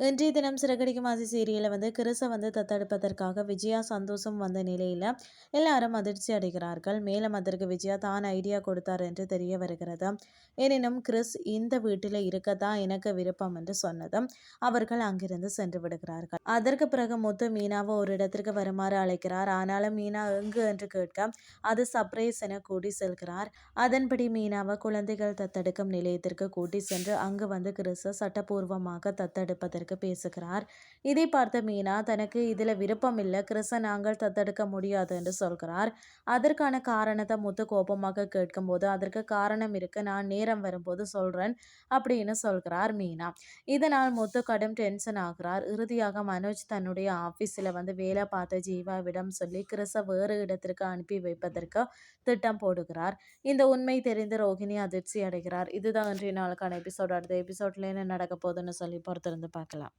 இன்றைய தினம் சிறகடிக்கும் ஆசை சீரியலில் வந்து கிறிஸை வந்து தத்தெடுப்பதற்காக விஜயா சந்தோஷம் வந்த நிலையில் எல்லாரும் அதிர்ச்சி அடைகிறார்கள். மேலும் அதற்கு விஜயா தான் ஐடியா கொடுத்தார் என்று தெரிய வருகிறது. எனினும் கிறிஸ் இந்த வீட்டில் இருக்கத்தான் எனக்கு விருப்பம் என்று சொன்னதும் அவர்கள் அங்கிருந்து சென்று விடுகிறார்கள். அதற்கு பிறகு முத்து மீனாவை ஒரு இடத்திற்கு வருமாறு அழைக்கிறார். ஆனாலும் மீனா எங்கு என்று கேட்க அது சர்ப்ரைஸ் என கூட்டி செல்கிறார். அதன்படி மீனாவை குழந்தைகள் தத்தெடுக்கும் நிலையத்திற்கு கூட்டி சென்று அங்கு வந்து கிறிஸை சட்டப்பூர்வமாக தத்தெடுப்பதற்கு அவருக்கு பேசுகிறார். இதை பார்த்த மீனா தனக்கு இதில் விருப்பம் இல்லை. கிறிஸை நாங்கள் தத்தெடுக்க முடியாது என்று சொல்கிறார். அதற்கான காரணத்தை முத்து கோபமாக கேட்கும்போது அதற்கு காரணம் இருக்கு. நான் நேரம் வரும்போது சொல்கிறேன் அப்படின்னு சொல்கிறார் மீனா. இதனால் முத்து கடும் டென்ஷன் ஆகிறார். இறுதியாக மனோஜ் தன்னுடைய ஆஃபீஸில் வந்து வேலை பார்த்த ஜீவாவிடம் சொல்லி கிறிஸை வேறு இடத்திற்கு அனுப்பி வைப்பதற்கு திட்டம் போடுகிறார். இந்த உண்மை தெரிந்து ரோஹிணி அதிர்ச்சி அடைகிறார். இதுதான் இன்றைய நாளுக்கான எபிசோட் அடுத்த எபிசோட்ல என்ன நடக்க போகுதுன்னு சொல்லி பொறுத்திருந்து பார்க்கலாம்